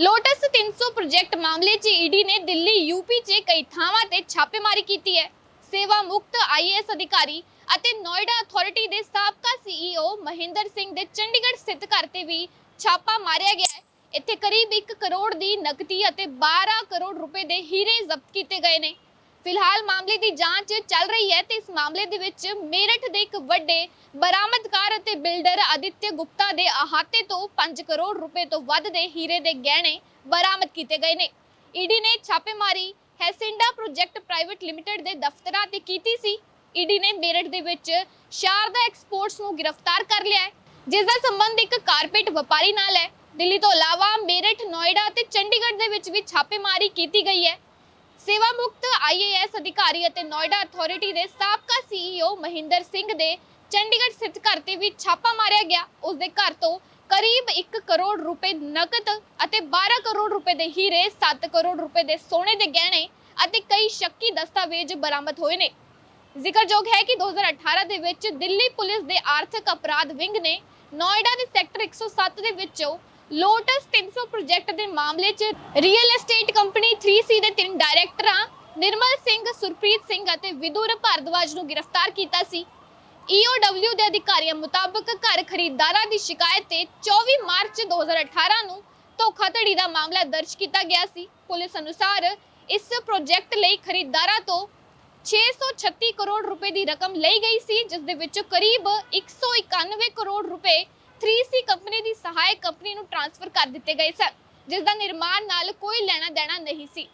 Lotus 300 project ਮਾਮਲੇ 'ਚ ED ਨੇ ਦਿੱਲੀ, ਯੂਪੀ 'ਚ ਕਈ ਥਾਵਾਂ ਤੇ ਛਾਪੇਮਾਰੀ ਕੀਤੀ ਹੈ। ਸੇਵਾ ਮੁਕਤ ਆਈਏਐਸ ਅਧਿਕਾਰੀ ਅਤੇ ਨੋਇਡਾ ਅਥਾਰਟੀ ਦੇ ਸਾਬਕਾ ਸੀਈਓ ਮਹਿੰਦਰ ਸਿੰਘ ਦੇ ਚੰਡੀਗੜ੍ਹ ਸਥਿਤ ਘਰ ਤੇ ਵੀ ਛਾਪਾ ਮਾਰਿਆ ਗਿਆ ਹੈ। ਇੱਥੇ ਕਰੀਬ 1 ਕਰੋੜ ਦੀ ਨਕਦੀ ਅਤੇ 12 ਕਰੋੜ ਰੁਪਏ ਦੇ ਹੀਰੇ ਜ਼ਬਤ ਕੀਤੇ ਗਏ ਨੇ। ਫਿਲਹਾਲ ਮਾਮਲੇ ਦੀ ਜਾਂਚ ਚੱਲ ਰਹੀ ਹੈ ਤੇ ਇਸ ਮਾਮਲੇ ਦੇ ਵਿੱਚ ਮੇਰਠ ਦੇ ਇੱਕ ਵੱਡੇ ਬਰਾਮਦਕਾਰ ਅਤੇ ਬਿਲਡਰ ਆਦਿਤਯ ਗੁਪਤਾ ਦੇ ਅਹਾਤੇ ਤੋਂ 5 ਕਰੋੜ ਰੁਪਏ ਤੋਂ ਵੱਧ ਦੇ ਹੀਰੇ ਦੇ ਗਹਿਣੇ ਬਰਾਮਦ ਕੀਤੇ ਗਏ ਨੇ। ਈਡੀ ਨੇ ਛਾਪੇਮਾਰੀ ਹੈਸਿੰਡਾ ਪ੍ਰੋਜੈਕਟ ਪ੍ਰਾਈਵੇਟ ਲਿਮਟਿਡ ਦੇ ਦਫ਼ਤਰਾਂ ਤੇ ਕੀਤੀ ਸੀ। ਈਡੀ ਨੇ ਮੇਰਠ ਦੇ ਵਿੱਚ ਸ਼ਾਰਦਾ ਐਕਸਪੋਰਟਸ ਨੂੰ ਗ੍ਰਿਫਤਾਰ ਕਰ ਲਿਆ ਹੈ, ਜਿਸ ਦਾ ਸੰਬੰਧ ਇੱਕ ਕਾਰਪੇਟ ਵਪਾਰੀ ਨਾਲ ਹੈ। ਦਿੱਲੀ ਤੋਂ ਇਲਾਵਾ ਮੇਰਠ, ਨੋਇਡਾ ਅਤੇ ਚੰਡੀਗੜ੍ਹ ਦੇ ਵਿੱਚ ਵੀ ਛਾਪੇਮਾਰੀ ਕੀਤੀ ਗਈ ਹੈ। ਸੇਵਾ ਮੁਕਤ ਆਈਏਐਸ ਅਧਿਕਾਰੀ ਅਤੇ ਨੋਇਡਾ ਅਥਾਰਟੀ ਦੇ ਸਾਬਕਾ ਸੀਈਓ ਮਹਿੰਦਰ ਸਿੰਘ ਦੇ ਚੰਡੀਗੜ੍ਹ ਸਥਿਤ ਘਰ ਤੇ ਵੀ ਛਾਪਾ ਮਾਰਿਆ ਗਿਆ। ਉਸ ਦੇ ਘਰ ਤੋਂ ਕਰੀਬ 1 ਕਰੋੜ ਰੁਪਏ ਨਕਦ ਅਤੇ 12 ਕਰੋੜ ਰੁਪਏ ਦੇ ਹੀਰੇ 7 ਕਰੋੜ ਰੁਪਏ ਦੇ ਸੋਨੇ ਦੇ ਗਹਿਣੇ ਅਤੇ ਕਈ ਸ਼ੱਕੀ ਦਸਤਾਵੇਜ਼ ਬਰਾਮਦ ਹੋਏ ਨੇ। ਜ਼ਿਕਰਯੋਗ ਹੈ ਕਿ 2018 ਦੇ ਵਿੱਚ ਦਿੱਲੀ ਪੁਲਿਸ ਦੇ ਆਰਥਿਕ ਅਪਰਾਧ ਵਿੰਗ ਨੇ ਨੋਇਡਾ ਦੇ ਸੈਕਟਰ 107 ਦੇ ਵਿੱਚੋਂ ਲੋਟਸ 300 ਪ੍ਰੋਜੈਕਟ ਦੇ ਮਾਮਲੇ 'ਚ ਰੀਅਲ ਏਸਟੇਟ ਕੰਪਨੀ 3C ਦੇ ਤਿੰਨ ਡਾਇਰੈਕਟਰਾਂ ਨਿਰਮਲ ਸਿੰਘ, ਸੁਰਪ੍ਰੀਤ ਸਿੰਘ ਅਤੇ ਵਿਦੁਰ ਭਾਰਦਵਾਜ ਨੂੰ ਗ੍ਰਿਫਤਾਰ ਕੀਤਾ ਸੀ। EOW ਦੇ ਅਧਿਕਾਰੀਆਂ ਮੁਤਾਬਕ ਘਰ ਖਰੀਦਦਾਰਾਂ ਦੀ ਸ਼ਿਕਾਇਤ ਤੇ 24 ਮਾਰਚ 2018 ਨੂੰ ਧੋਖਾਧੜੀ ਦਾ ਮਾਮਲਾ ਦਰਜ ਕੀਤਾ ਗਿਆ ਸੀ। ਪੁਲਿਸ ਅਨੁਸਾਰ ਇਸ ਪ੍ਰੋਜੈਕਟ ਲਈ ਖਰੀਦਦਾਰਾਂ ਤੋਂ 636 ਕਰੋੜ ਰੁਪਏ ਦੀ ਰਕਮ ਲਈ ਗਈ ਸੀ, ਜਿਸ ਦੇ ਵਿੱਚੋਂ ਕਰੀਬ 191 ਕਰੋੜ ਰੁਪਏ 3C ਕੰਪਨੀ ਦੀ ਸਹਾਇਕ ਕੰਪਨੀ ਨੂੰ ਟ੍ਰਾਂਸਫਰ ਕਰ ਦਿੱਤੇ ਗਏ ਸਨ ਜਿਸ ਦਾ ਨਿਰਮਾਣ ਨਾਲ ਕੋਈ ਲੈਣਾ ਦੇਣਾ ਨਹੀਂ ਸੀ।